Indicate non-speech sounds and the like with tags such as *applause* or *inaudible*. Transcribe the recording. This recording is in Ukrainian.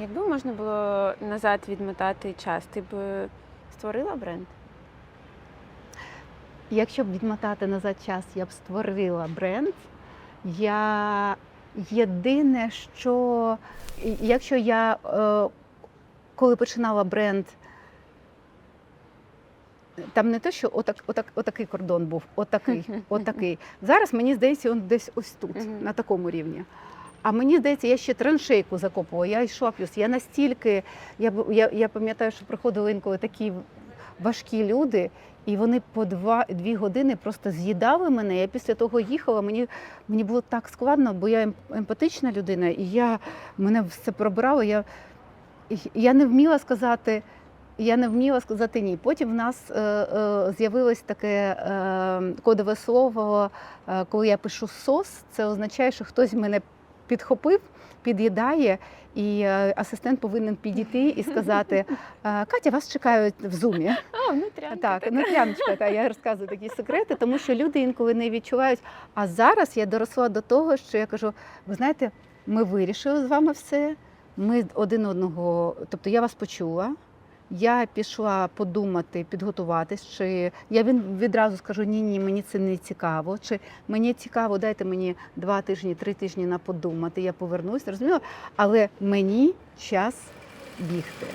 Якби можна було назад відмотати час, ти б створила бренд? Якщо б відмотати назад час, я б створила бренд. Я єдине, що якщо я е, коли починала бренд, там не те, що отак, отак, отакий кордон був, отакий, *laughs* отакий. Зараз мені здається, він десь ось тут, на такому рівні. А мені здається, я ще траншейку закопувала, я йшла плюс. Я настільки, я, я, я пам'ятаю, що приходили інколи такі важкі люди, і вони по два, дві години просто з'їдали мене. Я після того їхала. Мені, мені було так складно, бо я ем- емпатична людина, і я мене все пробирало. Я, я не вміла сказати. Я не вміла сказати ні. Потім в нас е, е, з'явилось таке е, кодове слово, е, коли я пишу сос, це означає, що хтось мене підхопив, під'їдає, і е, асистент повинен підійти і сказати: *laughs* е, Катя, вас чекають в зумі. А, внутрянка Так, ну прямчика, та я розказую такі секрети, тому що люди інколи не відчувають. А зараз я доросла до того, що я кажу: ви знаєте, ми вирішили з вами все. Ми один одного, тобто я вас почула. Я пішла подумати, підготуватись, чи я він відразу скажу ні, ні, мені це не цікаво. Чи мені цікаво, дайте мені два тижні, три тижні на подумати. Я повернусь, розуміла, але мені час бігти.